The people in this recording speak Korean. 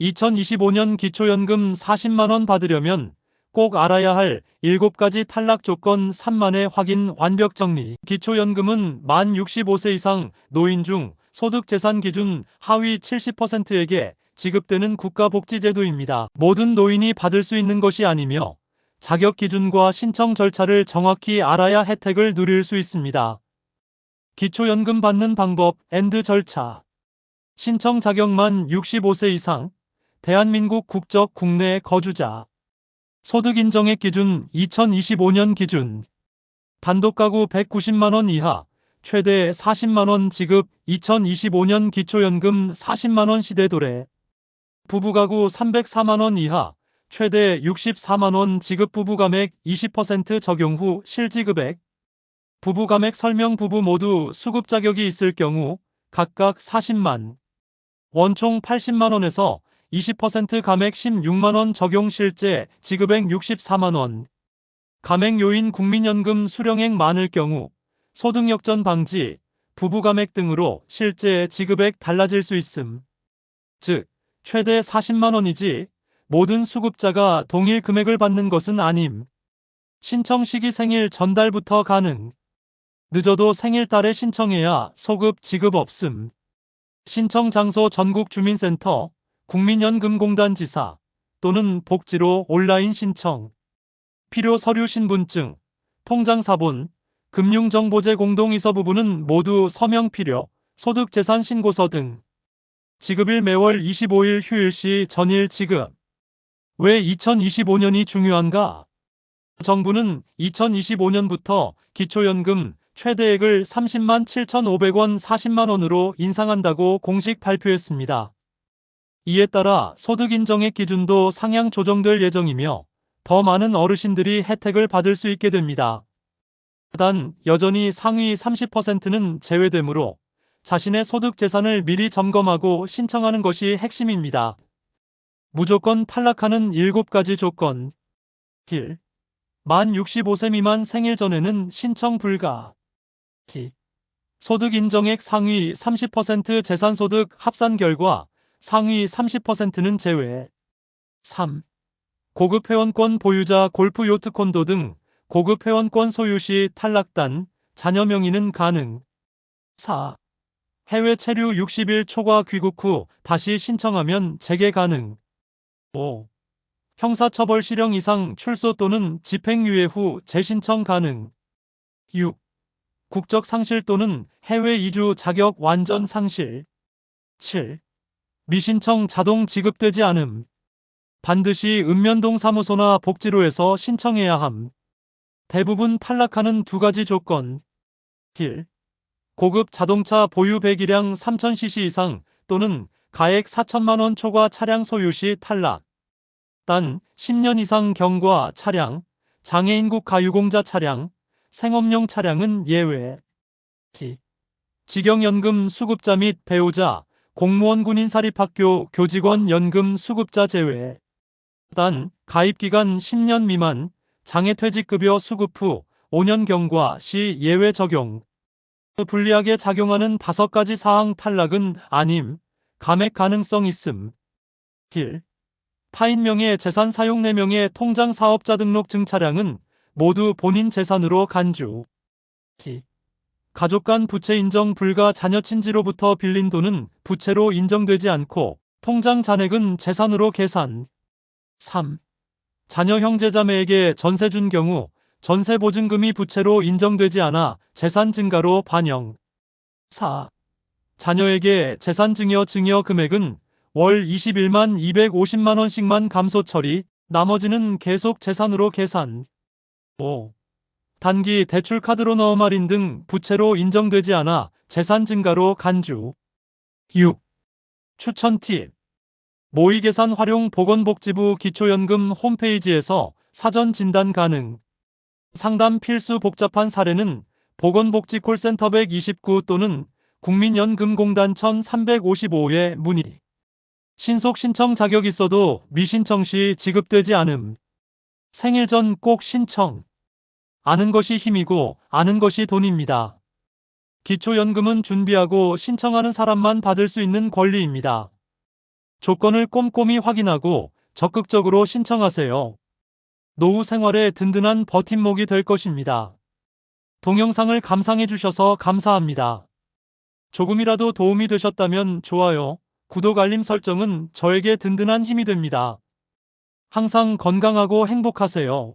2025년 기초연금 40만원 받으려면 꼭 알아야 할 7가지 탈락 조건 3만의 확인 완벽 정리. 기초연금은 만 65세 이상 노인 중 소득 재산 기준 하위 70%에게 지급되는 국가복지제도입니다. 모든 노인이 받을 수 있는 것이 아니며 자격 기준과 신청 절차를 정확히 알아야 혜택을 누릴 수 있습니다. 기초연금 받는 방법 앤드 절차 신청 자격만 65세 이상 대한민국 국적 국내 거주자. 소득 인정액 기준 2025년 기준. 단독 가구 190만원 이하 최대 40만원 지급 2025년 기초연금 40만원 시대도래. 부부가구 304만원 이하 최대 64만원 지급 부부감액 20% 적용 후 실지급액. 부부감액 설명 부부 모두 수급 자격이 있을 경우 각각 40만. 원총 80만원에서 20% 감액 16만원 적용 실제 지급액 64만원 감액 요인 국민연금 수령액 많을 경우 소득 역전 방지 부부 감액 등으로 실제 지급액 달라질 수 있음. 즉 최대 40만 원이지 모든 수급자가 동일 금액을 받는 것은 아님. 신청 시기 생일 전달부터 가능. 늦어도 생일달에 신청해야 소급 지급 없음. 신청 장소 전국 주민센터, 국민연금공단 지사 또는 복지로 온라인 신청. 필요 서류 신분증, 통장 사본, 금융정보제 공동이서 부분은 모두 서명 필요, 소득재산 신고서 등. 지급일 매월 25일 휴일 시 전일 지급. 왜 2025년이 중요한가? 정부는 2025년부터 기초연금 최대액을 30만 7,500원 40만 원으로 인상한다고 공식 발표했습니다. 이에 따라 소득 인정액 기준도 상향 조정될 예정이며 더 많은 어르신들이 혜택을 받을 수 있게 됩니다. 단 여전히 상위 30%는 제외되므로 자신의 소득 재산을 미리 점검하고 신청하는 것이 핵심입니다. 무조건 탈락하는 7가지 조건 1. 만 65세 미만 생일 전에는 신청 불가 2. 소득 인정액 상위 30% 재산소득 합산 결과 상위 30%는 제외 3. 고급 회원권 보유자 골프 요트 콘도 등 고급 회원권 소유 시 탈락단, 자녀 명의는 가능. 4. 해외 체류 60일 초과 귀국 후 다시 신청하면 재개 가능. 5. 형사처벌 실형 이상 출소 또는 집행유예 후 재신청 가능. 6. 국적 상실 또는 해외 이주 자격 완전 상실. 7. 미신청 자동 지급되지 않음. 반드시 읍면동 사무소나 복지로에서 신청해야 함. 대부분 탈락하는 두 가지 조건. 1. 고급 자동차 보유 배기량 3000cc 이상 또는 가액 4천만원 초과 차량 소유 시 탈락. 단 10년 이상 경과 차량, 장애인국 가유공자 차량, 생업용 차량은 예외. 2. 직영연금 수급자 및 배우자, 공무원 군인 사립학교 교직원 연금 수급자 제외. 단 가입기간 10년 미만, 장애퇴직급여 수급 후 5년 경과 시 예외 적용. 불리하게 작용하는 다섯 가지 사항 탈락은 아님, 감액 가능성 있음. 1. 타인 명의 재산 사용 4명의 통장 사업자 등록 증 차량은 모두 본인 재산으로 간주. 2. 가족 간 부채 인정 불가 자녀 친지로부터 빌린 돈은 부채로 인정되지 않고 통장 잔액은 재산으로 계산. 3. 자녀 형제자매에게 전세 준 경우 전세 보증금이 부채로 인정되지 않아 재산 증가로 반영. 4. 자녀에게 재산 증여 증여 금액은 월 21만 250만 원씩만 감소 처리, 나머지는 계속 재산으로 계산. 5. 단기 대출 카드로 넣어 할인 등 부채로 인정되지 않아 재산 증가로 간주. 6. 추천 팁. 모의계산 활용 보건복지부 기초연금 홈페이지에서 사전 진단 가능. 상담 필수 복잡한 사례는 보건복지 콜센터 129 또는 국민연금공단 1355에 문의. 신속 신청 자격 있어도 미신청 시 지급되지 않음. 생일 전 꼭 신청. 아는 것이 힘이고 아는 것이 돈입니다. 기초연금은 준비하고 신청하는 사람만 받을 수 있는 권리입니다. 조건을 꼼꼼히 확인하고 적극적으로 신청하세요. 노후 생활에 든든한 버팀목이 될 것입니다. 동영상을 감상해 주셔서 감사합니다. 조금이라도 도움이 되셨다면 좋아요, 구독 알림 설정은 저에게 든든한 힘이 됩니다. 항상 건강하고 행복하세요.